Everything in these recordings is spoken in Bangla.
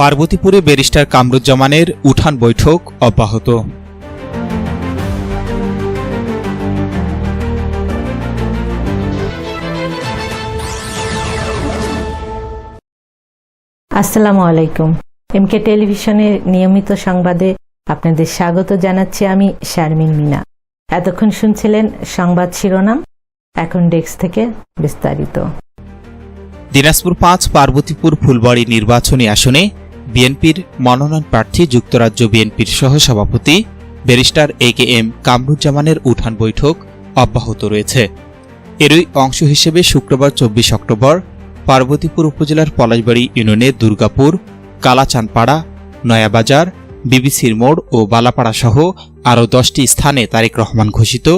পার্বতীপুরে ব্যারিস্টার কামরুজ্জামানের উঠান বৈঠক অব্যাহত। আসসালামু আলাইকুম। এমকে টেলিভিশনের নিয়মিত সংবাদে আপনাদের স্বাগত জানাচ্ছি আমি শারমিন মিনা। এতক্ষণ শুনছিলেন সংবাদ শিরোনাম এখন ডেস্ক থেকে বিস্তারিত। দিনাজপুর পাঁচ পার্বতীপুর ফুলবাড়ি নির্বাচনী আসনে বিএনপির মনোনয়ন প্রার্থী যুক্তরাজ্য বিএনপির সহসভাপতি ব্যারিস্টার এ কে এম কামরুজ্জামানের উঠান বৈঠক অব্যাহত রয়েছে। এরই অংশ হিসেবে শুক্রবার চব্বিশ অক্টোবর পার্বতীপুর উপজেলার পলাশবাড়ি ইউনিয়নের দুর্গাপুর কালাচানপাড়া নয়াবাজার, বিবিসির মোড় ও বালাপাড়া সহ আরও দশটি স্থানে তারেক রহমান ঘোষিত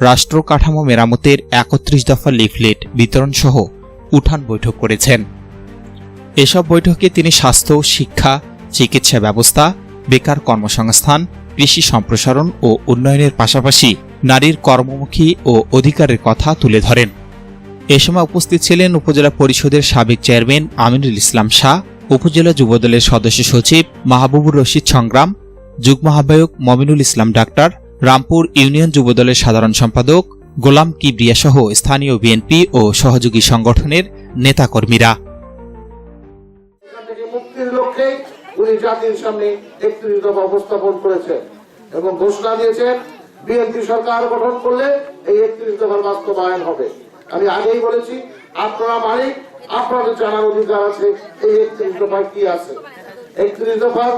রাষ্ট্র কাঠামো মেরামতের একত্রিশ দফা লিফলেট বিতরণ সহ উঠান বৈঠক করেছেন। এসব বৈঠকে তিনি স্বাস্থ্য, শিক্ষা, চিকিৎসা ব্যবস্থা, বেকার কর্মসংস্থান, কৃষি সম্প্রসারণ ও উন্নয়নের পাশাপাশি নারীর কর্মমুখী ও অধিকারের কথা তুলে ধরেন। এ সময় উপস্থিত ছিলেন উপজেলা পরিষদের সাবেক চেয়ারম্যান আমিনুল ইসলাম শাহ, উপজেলা যুবদলের সদস্য সচিব মাহবুবুর রশিদ সংগ্রাম, যুগ্ম আহ্বায়ক মমিনুল ইসলাম ডাক্তার, রামপুর ইউনিয়ন যুবদলের সাধারণ সম্পাদক গোলাম কিবরিয়া সহ স্থানীয় বিএনপি ও সহযোগী সংগঠনের নেতাকর্মীরা। লক্ষ্যে উনি জাতির সামনে একত্রিশ দফা উপস্থাপন করেছেন এবং ঘোষণা দিয়েছেন, বিএনপি সরকার গঠন করলে এই একত্রিশ দফার বাস্তবায়ন হবে। আমি আগেই বলেছি, আপনারা মালিক, আপনাদের জানার অধিকার আছে, এই একত্রিশ দফায় কি আছে? একত্রিশ দফার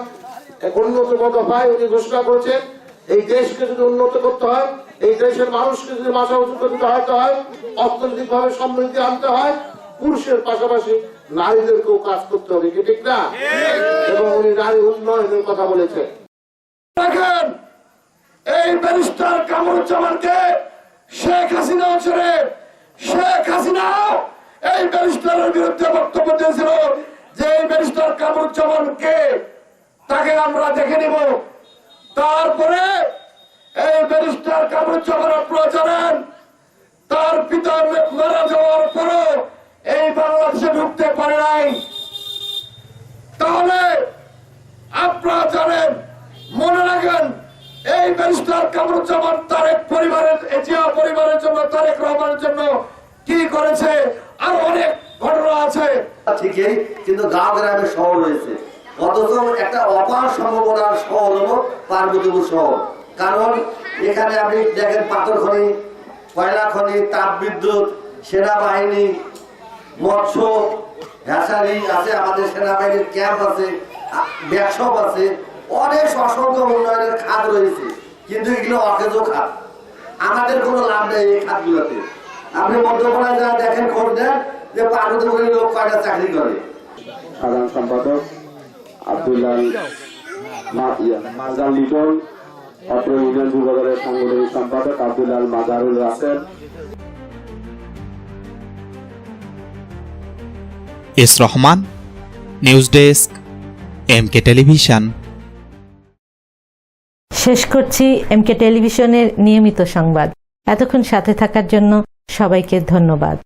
অন্যতম দফায় উনি ঘোষণা করেছেন, এই দেশকে যদি উন্নত করতে হয়, এই দেশের মানুষকে যদি মাথা উঁচু করে হয় অর্থনৈতিক ভাবে সমৃদ্ধি আনতে হয়, পুরুষের পাশাপাশি নারীদেরকেও কাজ করতে হবে কি ঠিক না? এবং উনি নারী উন্নয়নের কথা বলেছেন। দেখেন এই ব্যারিস্টার কামরুজ্জামানকে শেখ হাসিনা ছেড়ে শেখ হাসিনাও এই ব্যারিস্টারের বিরুদ্ধে বক্তব্য দিয়েছিল যে এই ব্যারিস্টার কামরুজ্জামানকে তাকে আমরা দেখে নিব। তারপরে এই ব্যারিস্টার কামরুজ্জামান আপনারা জানেন তার পিতা মারা যাওয়ার পরও বাংলাদেশে ঢুকতে পারে নাই। তাহলে আপনারা জানেন, মনে রাখেন এই ব্যারিস্টার কামরুজ্জামান তারেক পরিবারের, এজিয়া পরিবারের জন্য, তারেক রহমানের জন্য কি করেছে? আর অনেক ঘটনা আছে। ঠিকই, কিন্তু গাঁও গ্রামে শহর রয়েছে। অথচ একটা অপার সম্ভাবনার শহর হলো পার্বতীপুর শহর। কারণ এখানে আপনি দেখেন পাথর খনি কয়লা খনি তাপ বিদ্যুৎ, সেনাবাহিনী মৎস্য হ্যাসারি আছে, আমাদের সেনাবাহিনীর ক্যাম্প আছে ব্যাকশপ আছে, অনেক অসংখ্য উন্নয়নের খাত রয়েছে, কিন্তু এগুলো অকেজ খাত। আমাদের কোনো লাভ নেই এই খাতগুলোতে। আপনি মধ্যপাড়ায় যা দেখেন খোঁজ দেন যে পার্বতীপুরের লোক কয়টা চাকরি করে। সাধারণ সম্পাদক আব্দুল্লাহ মাজার লিটন অত্র ইউনিয়ন যুবদলের সাংগঠনিক সম্পাদক Abdullah Mazarul Rasel S Rahman, news desk M K television. শেষ করছি এম কে টেলিভিশনের নিয়মিত সংবাদ। এতক্ষণ সাথে থাকার জন্য সবাইকে ধন্যবাদ।